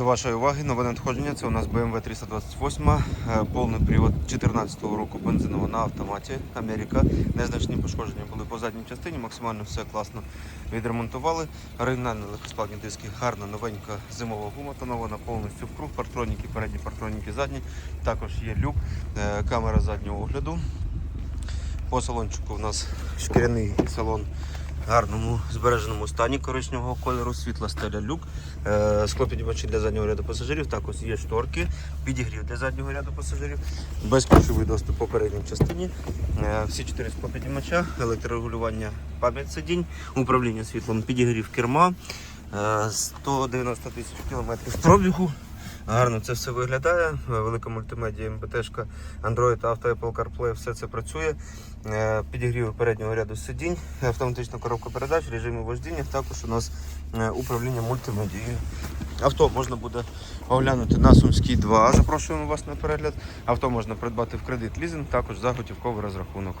До вашої уваги нове надходження. Це у нас BMW 328, е, повний привод 2014 року бензинова на автоматі. Америка. Незначні пошкодження були по задній частині, максимально все класно відремонтували. Оригінальні легкосплавні диски, гарна новенька зимова гума тонована повністю в круг, партроніки, передні партроніки задні. Також є люк, е, камера заднього огляду. По салончику у нас шкіряний салон гарному збереженому стані коричневого кольору, світла стеля люк, е, склопідіймачі для заднього ряду пасажирів, також є шторки, підігрів для заднього ряду пасажирів, безключовий доступ по передній частині, е, всі чотири склопідіймача, електрорегулювання пам'ять сидінь, управління світлом, підігрів керма, е, 190 тисяч кілометрів пробігу. Гарно це все виглядає. Велика мультимедія, МПТшка, Android Auto, Apple CarPlay, все це працює. Е, Підігрів переднього ряду сидінь, автоматична коробка передач, режими вождіння, також у нас е, управління мультимедією. Авто можна буде оглянути на Сумській 2. Запрошуємо вас на перегляд. Авто можна придбати в кредит лізинг, також за готівковий розрахунок.